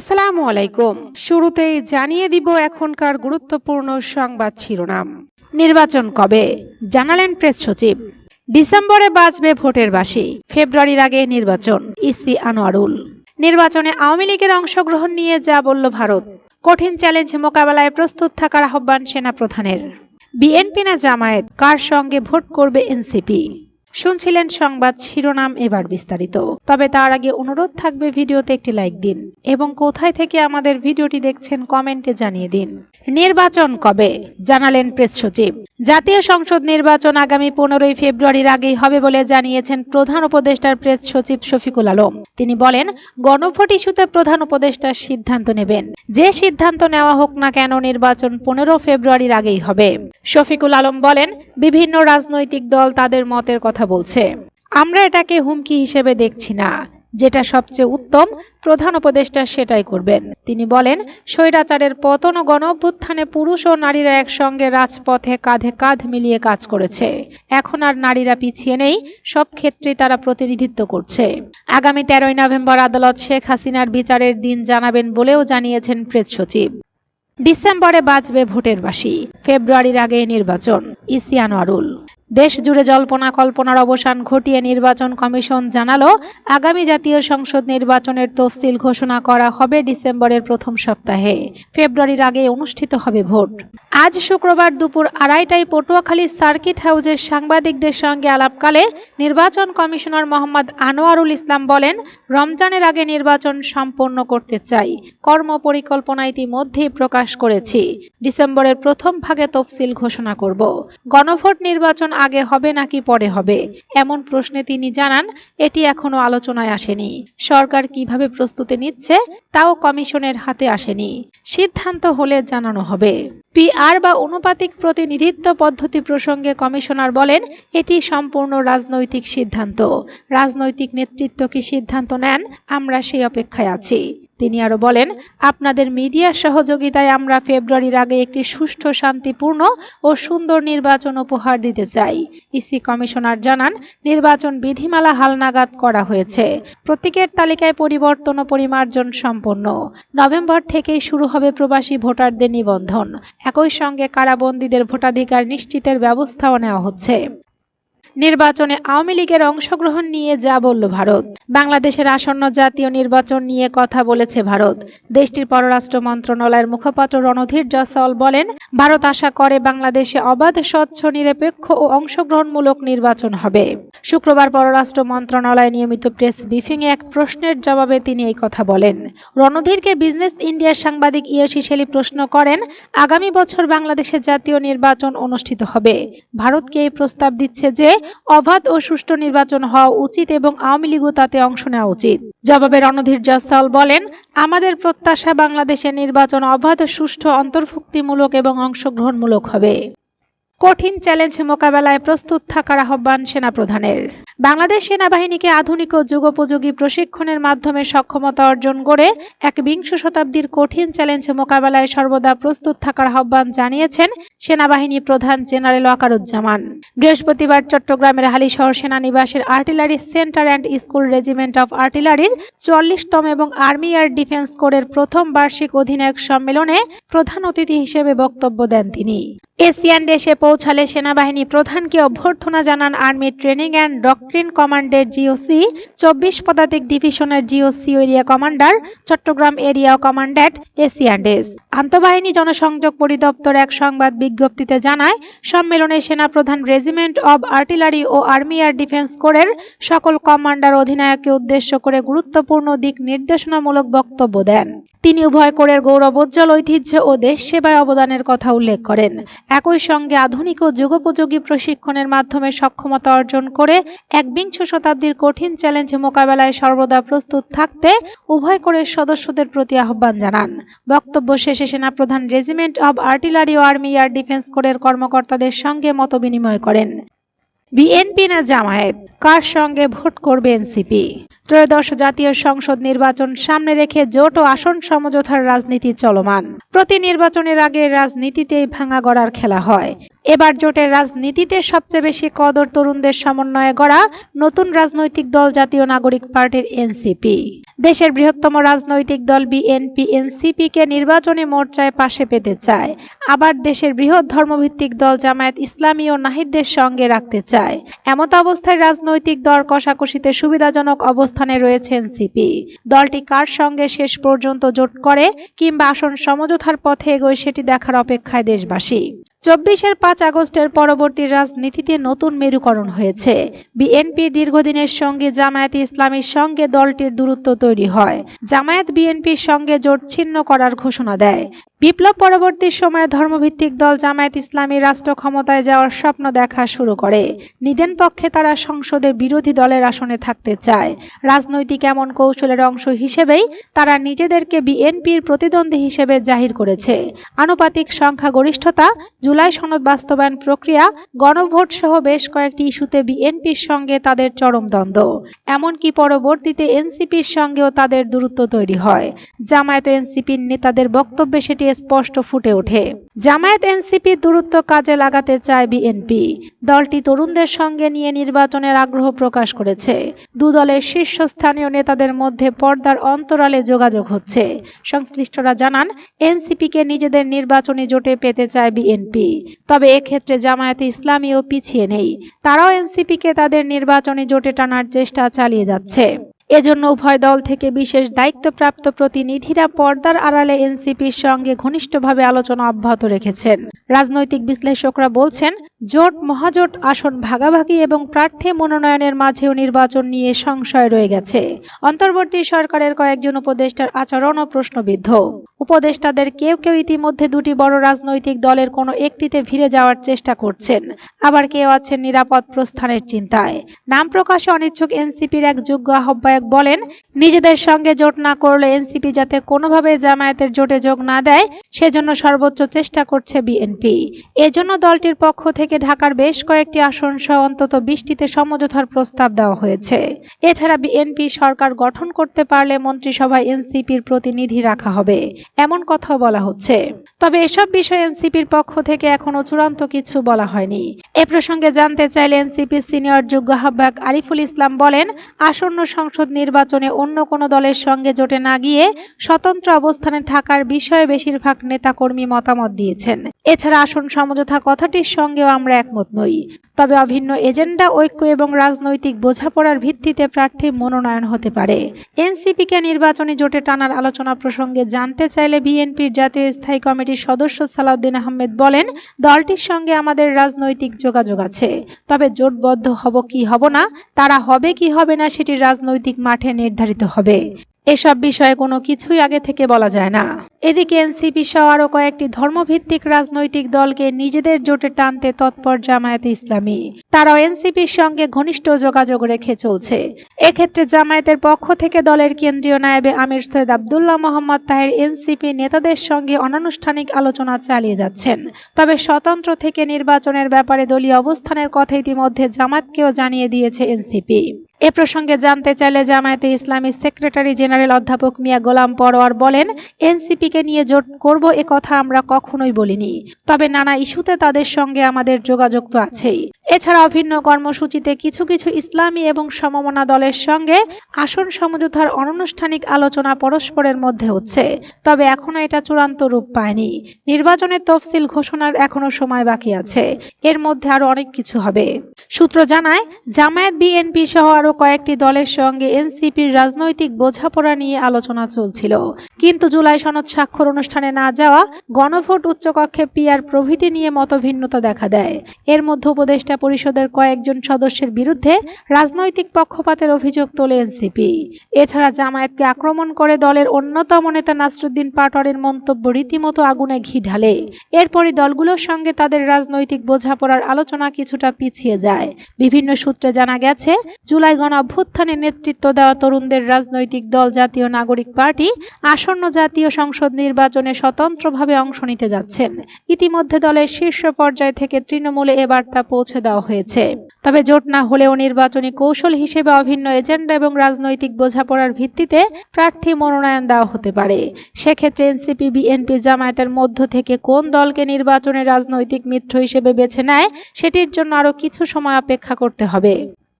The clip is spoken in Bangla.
আসসালামু আলাইকুম। শুরুতেই জানিয়ে দিব এখনকার গুরুত্বপূর্ণ সংবাদ শিরোনাম। নির্বাচন কবে? জানালেন প্রেস সচিব। ডিসেম্বরে বাজবে ভোটের বাসি ফেব্রুয়ারির আগে নির্বাচন। ইসি আনোয়ারুল। নির্বাচনে আওয়ামী লীগের অংশগ্রহণ নিয়ে যা বলল ভারত। কঠিন চ্যালেঞ্জ মোকাবেলায় প্রস্তুত থাকার আহ্বান সেনাপ্রধানের। বিএনপি না জামায়াত? কার সঙ্গে ভোট করবে এনসিপি? শুনছিলেন সংবাদ শিরোনাম এবার বিস্তারিত। তবে তার আগে অনুরোধ থাকবে ভিডিওতে একটি লাইক দিন এবং কোথায় থেকে আমাদের ভিডিওটি দেখছেন কমেন্টে জানিয়ে দিন। নির্বাচন কবে? জানালেন প্রেস সচিব। জাতীয় সংসদ নির্বাচন আগামী পনেরোই ফেব্রুয়ারির আগেই হবে বলে জানিয়েছেন প্রধান উপদেষ্টার প্রেস সচিব শফিকুল আলম। তিনি বলেন, গণভোট ইস্যুতে প্রধান উপদেষ্টা সিদ্ধান্ত নেবেন। যে সিদ্ধান্ত নেওয়া হোক না কেন নির্বাচন পনেরো ফেব্রুয়ারির আগেই হবে। শফিকুল আলম বলেন, বিভিন্ন রাজনৈতিক দল তাদের মতের কথা বলছে। আমরা এটাকে হুমকি হিসেবে দেখছি না। যেটা সবচেয়ে উত্তম, প্রধান উপদেষ্টা সেটাই করবেন। তিনি বলেন, স্বৈরাচারের পতন ও গণ অভ্যুত্থানে পুরুষ ও নারীরা একসঙ্গে রাজপথে কাঁধে কাঁধ মিলিয়ে কাজ করেছে। এখন আর নারীরা পিছিয়ে নেই, সব ক্ষেত্রেই তারা প্রতিনিধিত্ব করছে। আগামী তেরোই নভেম্বর আদালত শেখ হাসিনার বিচারের দিন জানাবেন বলেও জানিয়েছেন প্রেস সচিব। ডিসেম্বরে বাজবে ভোটের বাসি ফেব্রুয়ারির আগে নির্বাচন ইসি আনোয়ারুল দেশ জুড়ে জল্পনা কল্পনার অবসান ঘটিয়ে নির্বাচন কমিশন জানালো, আগামী জাতীয় সংসদ নির্বাচনের তফসিল ঘোষণা করা হবে ডিসেম্বরের প্রথম সপ্তাহে। ফেব্রুয়ারির আগে অনুষ্ঠিত হবে ভোট। আজ শুক্রবার দুপুর আড়াইটায় পটুয়াখালী সার্কিট হাউসের সাংবাদিকদের সঙ্গে আলাপকালে নির্বাচন কমিশনার মোহাম্মদ আনোয়ারুল ইসলাম বলেন, রমজানের আগে নির্বাচন সম্পন্ন করতে চাই। কর্মপরিকল্পনা ইতিমধ্যেই প্রকাশ করেছি। ডিসেম্বরের প্রথম ভাগে তফসিল ঘোষণা করব। গণভোট নির্বাচন আগে হবে নাকি পরে হবে? এমন প্রশ্নে তিনি জানান, এটি এখনও আলোচনায় আসেনি। সরকার কীভাবে প্রস্তুতি নিচ্ছে, তাও কমিশনের হাতে আসেনি। সিদ্ধান্ত হলে জানানো হবে। পিআর বা অনুপাতিক প্রতিনিধিত্ব পদ্ধতি প্রসঙ্গে কমিশনার বলেন, এটি সম্পূর্ণ রাজনৈতিক সিদ্ধান্ত। রাজনৈতিক নেতৃত্ব কি সিদ্ধান্ত নেন, আমরা সেই অপেক্ষায় আছি। তিনি আরও বলেন, আপনাদের মিডিয়ার সহযোগিতায় আমরা ফেব্রুয়ারির আগে একটি সুষ্ঠু, শান্তিপূর্ণ ও সুন্দর নির্বাচন উপহার দিতে চাই। ইসি কমিশনার জানান, নির্বাচন বিধিমালা হালনাগাদ করা হয়েছে। প্রতীকের তালিকায় পরিবর্তন ও পরিমার্জন সম্পন্ন। নভেম্বর থেকেই শুরু হবে প্রবাসী ভোটারদের নিবন্ধন। একই সঙ্গে কারাবন্দীদের ভোটাধিকার নিশ্চিতের ব্যবস্থাও নেওয়া হচ্ছে। নির্বাচনে আওয়ামী লীগের অংশগ্রহণ নিয়ে যা বলল ভারত। বাংলাদেশের আসন্ন জাতীয় নির্বাচন নিয়ে কথা বলেছে ভারত। দেশটির পররাষ্ট্র মন্ত্রণালয়ের মুখপাত্র রণধীর জসওয়াল বলেন, ভারত আশা করে বাংলাদেশে অবাধ, স্বচ্ছ, নিরপেক্ষ ও অংশগ্রহণমূলক নির্বাচন হবে। শুক্রবার পররাষ্ট্র মন্ত্রণালয়ে নিয়মিত প্রেস ব্রিফিংয়ে এক প্রশ্নের জবাবে তিনি এই কথা বলেন। রণধীরকে বিজনেস ইন্ডিয়ার সাংবাদিক ইয়সি শেলি প্রশ্ন করেন, আগামী বছর বাংলাদেশে জাতীয় নির্বাচন অনুষ্ঠিত হবে। ভারতকে এই প্রস্তাব দিচ্ছে যে অবাধ ও সুষ্ঠু নির্বাচন হওয়া উচিত এবং আওয়ামী লীগও তাতে অংশ নেওয়া উচিত। জবাবে রণধীর জয়সাল বলেন, আমাদের প্রত্যাশা বাংলাদেশের নির্বাচন অবাধ, সুষ্ঠু, অন্তর্ভুক্তিমূলক এবং অংশগ্রহণমূলক হবে। কঠিন চ্যালেঞ্জ মোকাবেলায় প্রস্তুত থাকার আহ্বান সেনাপ্রধানের। বাংলাদেশ সেনাবাহিনীকে আধুনিক ও যুগোপযোগী প্রশিক্ষণের মাধ্যমে সক্ষমতা অর্জন করে এক বিংশ শতাব্দীর কঠিন চ্যালেঞ্জ মোকাবেলায় সর্বদা প্রস্তুত থাকার আহ্বান জানিয়েছেন সেনাবাহিনী প্রধান জেনারেল ওয়াকারুজ্জামান। বৃহস্পতিবার চট্টগ্রামের Halishahar সেনানিবাসের artillery centre and school regiment of আর্টিলারির চল্লিশতম এবং আর্মি এয়ার ডিফেন্স কোরের প্রথম বার্ষিক অধিনায়ক সম্মেলনে প্রধান অতিথি হিসেবে বক্তব্য দেন তিনি। এশিয়ান দেশে পৌঁছালে সেনাবাহিনী প্রধানকে অভ্যর্থনা জানান আর্মি ট্রেনিং অ্যান্ড ডক্ট্রিন কমান্ডের জিওসি। চব্বিশ পদাতিক ডিভিশনের GOC area commander, Chattogram area commandant Asian ডেস আন্তঃবাহিনী জনসংযোগ পরিদপ্তর এক সংবাদ বিজ্ঞপ্তিতে জানায়, সম্মেলনে সেনাপ্রধান রেজিমেন্ট অব আর্টিলারি ও আর্মি এয়ার ডিফেন্স কোরের সকল কমান্ডার অধিনায়ককে উদ্দেশ্য করে গুরুত্বপূর্ণ দিক নির্দেশনামূলক বক্তব্য দেন। তিনি উভয় কোরের গৌরবোজ্জ্বল ঐতিহ্য ও দেশ সেবায় অবদানের কথা উল্লেখ করেন। একই সঙ্গে আধুনিক ও যুগোপযোগী প্রশিক্ষণের মাধ্যমে সক্ষমতা অর্জন করে একবিংশ শতাব্দীর কঠিন চ্যালেঞ্জ মোকাবেলায় সর্বদা প্রস্তুত থাকতে উভয় করে সদস্যদের প্রতি আহ্বান জানান। বক্তব্য শেষে সেনাপ্রধান রেজিমেন্ট অব আর্টিলারি ও আর্মি এয়ার ডিফেন্স কোরের কর্মকর্তাদের সঙ্গে মত বিনিময় করেন। বিএনপি না জামায়াত? কার সঙ্গে ভোট করবে এনসিপি? ত্রয়োদশ জাতীয় সংসদ নির্বাচন সামনে রেখে জোট ও আসন সমঝোতার রাজনীতি চলমান। প্রতি নির্বাচনের আগে রাজনীতিতেই ভাঙা গড়ার খেলা হয়। এবার জোটের রাজনীতিতে সবচেয়ে বেশি কদর তরুণদের সমন্বয়ে গড়া নতুন রাজনৈতিক দল জাতীয় নাগরিক পার্টির এনসিপি। দেশের বৃহত্তম রাজনৈতিক দল বিএনপি এনসিপি কে নির্বাচনী মোর্চায় পাশে পেতে চায়। আবার দেশের বৃহৎ ধর্মভিত্তিক দল জামায়াত ইসলামী ও নাহিদদের সঙ্গে রাখতে চায়। এমত অবস্থায় রাজনৈতিক দর কষাকষিতে সুবিধাজনক অবস্থানে রয়েছে এনসিপি দলটি কার সঙ্গে শেষ পর্যন্ত জোট করে কিংবা আসন সমঝোতার পথে এগোয় সেটি দেখার অপেক্ষায় দেশবাসী। চব্বিশের পাঁচ আগস্টের পরবর্তী রাজনীতিতে নতুন মেরুকরণ হয়েছে। বিএনপি দীর্ঘদিনের সঙ্গে জামায়াত ইসলামীর সঙ্গে দলটির দূরত্ব তৈরি হয়। জামায়াত বিএনপির সঙ্গে জোট ছিন্ন করার ঘোষণা দেয়। বিপ্লব পরবর্তী সময়ে ধর্মভিত্তিক দল জামায়াত ইসলামী রাষ্ট্র ক্ষমতায় যাওয়ার স্বপ্ন দেখা শুরু করে। নিদেন পক্ষে তারা সংসদে বিরোধী দলের আসনে থাকতে চায়। রাজনৈতিক এমন কৌশলের অংশ হিসেবেই তারা নিজেদেরকে বিএনপির প্রতিদ্বন্দ্বী হিসেবে জাহির করেছে। আনুপাতিক সংখ্যাগরিষ্ঠতা, জুলাই সনদ বাস্তবায়ন প্রক্রিয়া গণভোট সহ বেশ কয়েকটি ইস্যুতে বিএনপির সঙ্গে তাদের চরম দ্বন্দ্ব। এমনকি পরবর্তীতে এনসিপির সঙ্গেও তাদের দূরত্ব তৈরি হয়। জামায়াত এনসিপির নেতাদের বক্তব্যে সেটি স্পষ্ট ফুটে ওঠে। জামায়াত এনসিপির দূরত্ব কাজে লাগাতে চায় বিএনপি। দলটি তরুণদের সঙ্গে নিয়ে নির্বাচনের আগ্রহ প্রকাশ করেছে। দু দলের শীর্ষস্থানীয় নেতাদের মধ্যে পর্দার অন্তরালে যোগাযোগ হচ্ছে। সংশ্লিষ্টরা জানান, এনসিপিকে নিজেদের নির্বাচনী জোটে পেতে চায় বিএনপি। তবে এক্ষেত্রে জামায়াতে ইসলামীও পিছিয়ে নেই। তারাও এনসিপিকে তাদের নির্বাচনী জোটে টানার চেষ্টা চালিয়ে যাচ্ছে। এজন্য উভয় দল থেকে বিশেষ দায়িত্বপ্রাপ্ত প্রতিনিধিরা পর্দার আড়ালে এনসিপির সঙ্গে ঘনিষ্ঠভাবে আলোচনা অব্যাহত রেখেছেন। রাজনৈতিক বিশ্লেষকরা বলছেন, জোট, মহাজোট, আসন ভাগাভাগি এবং প্রার্থী মনোনয়নের মাঝেও নির্বাচন নিয়ে সংশয় রয়ে গেছে। অন্তর্বর্তী সরকারের কয়েকজন উপদেষ্টার আচরণও প্রশ্নবিদ্ধ। উপদেষ্টাদের কেউ কেউ ইতিমধ্যে দুটি বড় রাজনৈতিক দলের কোনো একটিতে ভিড়ে যাওয়ার চেষ্টা করছেন। আবার কেউ আছেন নিরাপদ প্রস্থানের চিন্তায়। নাম প্রকাশে অনিচ্ছুক এনসিপির এক যোগ্য আহ্বায়ক বলেন, নিজেদের সঙ্গে জোট না করলে এনসিপি যাতে কোনোভাবে জামায়াতের জোটে যোগ না দেয়, সেজন্য সর্বোচ্চ চেষ্টা করছে বিএনপি। এজন্য দলটির পক্ষ থেকে ঢাকার বেশ কয়েকটি আসন সহ অন্তত বিশটিতে সমঝোতার প্রস্তাব দেওয়া হয়েছে। এছাড়া বিএনপি সরকার গঠন করতে পারলে মন্ত্রিসভায় এনসিপির প্রতিনিধি রাখা হবে। এমন কথাও বলা হচ্ছে। তবে এসব বিষয়ে এনসিপির পক্ষ থেকে এখনও চূড়ান্ত কিছু বলা হয়নি। এ প্রসঙ্গে জানতে চাইলে এনসিপির সিনিয়র যোগ্য আহ্বায়ক আরিফুল ইসলাম বলেন, আসন্ন সংসদ নির্বাচনে অন্য কোনো দলের সঙ্গে জোটে না গিয়ে স্বতন্ত্র অবস্থানে থাকার বিষয়ে বেশিরভাগ নেতাকর্মী মতামত দিয়েছেন। এছাড়া আসন সমঝোতা কথাটির সঙ্গেও আমরা একমত নই। তবে অভিন্ন এজেন্ডা, ঐক্য এবং রাজনৈতিক বোঝাপড়ার ভিত্তিতে প্রার্থী মনোনয়ন হতে পারে। এনসিপিকে নির্বাচনী জোটে টানার আলোচনা প্রসঙ্গে জানতে চাইলে বিএনপির জাতীয় স্থায়ী কমিটির সদস্য সালাউদ্দিন আহমেদ বলেন, দলটির সঙ্গে আমাদের রাজনৈতিক যোগাযোগ আছে। তবে জোটবদ্ধ হব কি হব না, তারা হবে কি হবে না সেটি রাজনৈতিক মাঠে নির্ধারিত হবে। এসব বিষয়ে কোনো কিছুই আগে থেকে বলা যায় না। এদিকে এনসিপি সহ আরও কয়েকটি ধর্মভিত্তিক রাজনৈতিক দলকে নিজেদের জোটে টানতে তৎপর জামায়াতে ইসলামী। তারাও এনসিপির সঙ্গে ঘনিষ্ঠ যোগাযোগ রেখে চলছে। এক্ষেত্রে জামায়াতের পক্ষ থেকে দলের কেন্দ্রীয় নায়েবে আমির সৈয়দ আবদুল্লাহ মোহাম্মদ তাহের এনসিপি নেতাদের সঙ্গে অনানুষ্ঠানিক আলোচনা চালিয়ে যাচ্ছেন। তবে স্বতন্ত্র থেকে নির্বাচনের ব্যাপারে দলীয় অবস্থানের কথা ইতিমধ্যে জামাতকেও জানিয়ে দিয়েছে এনসিপি। এ প্রসঙ্গে জানতে চাইলে জামায়াতে ইসলামী সেক্রেটারি জেনারেল অধ্যাপক মিয়া গোলাম পরোয়ার বলেন, এনসিপিকে নিয়ে জোট করব এ কথা আমরা কখনোই বলিনি। তবে নানা ইস্যুতে তাদের সঙ্গে আমাদের যোগাযোগ তো আছেই। এছাড়া অভিন্ন কর্মসূচিতে কিছু কিছু ইসলামী এবং সমমনা দলের সঙ্গে আসন সমঝোতার অনানুষ্ঠানিক আলোচনা পরস্পরের মধ্যে হচ্ছে। তবে এখনও এটা চূড়ান্ত রূপ পায়নি। নির্বাচনের তফসিল ঘোষণার এখনও সময় বাকি আছে। এর মধ্যে আরও অনেক কিছু হবে। সূত্র জানায়, জামায়াত, বিএনপি সহ আরও কয়েকটি দলের সঙ্গে এনসিপির রাজনৈতিক বোঝাপড়া নিয়ে আলোচনা চলছিল। কিন্তু জুলাই সনদ স্বাক্ষর অনুষ্ঠানে না যাওয়া, গণভোট উচ্চকক্ষে পিয়ার প্রভৃতি নিয়ে মতভিন্নতা দেখা দেয়। এর মধ্যে উপদেষ্টা পরিষদের কয়েকজন সদস্যের বিরুদ্ধে রাজনৈতিক পক্ষপাতের অভিযোগ তোলে এনসিপি। এছাড়া জামায়াতকে আক্রমণ করে দলের অন্যতম নেতা নাসরুদ্দিন পাটোয়ারির মন্তব্য রীতিমতো আগুনে ঘি ঢালে। এরপরই দলগুলোর সঙ্গে তাদের রাজনৈতিক বোঝাপড়ার আলোচনা কিছুটা পিছিয়ে যায়। বিভিন্ন সূত্রে জানা গেছে, জুলাই গণ অভ্যুত্থানে নেতৃত্ব দেওয়া তরুণদের রাজনৈতিক দল, জাতীয় নাগরিক পার্টি, আসন্ন জাতীয় সংসদ নির্বাচনে স্বতন্ত্রভাবে অংশ নিতে যাচ্ছেন। ইতিমধ্যে দলের শীর্ষ পর্যায় থেকে তৃণমূলে এ বার্তা পৌঁছে দেওয়া হয়েছে। তবে জোট না হলেও নির্বাচনী কৌশল হিসেবে অভিন্ন এজেন্ডা এবং রাজনৈতিক বোঝাপড়ার ভিত্তিতে প্রার্থী মনোনয়ন দেওয়া হতে পারে। সেক্ষেত্রে এনসিপি, বিএনপি জামায়াতের মধ্য থেকে কোন দলকে নির্বাচনে রাজনৈতিক মিত্র হিসেবে বেছে নেয়, সেটির জন্য আরও কিছু সময় অপেক্ষা করতে হবে।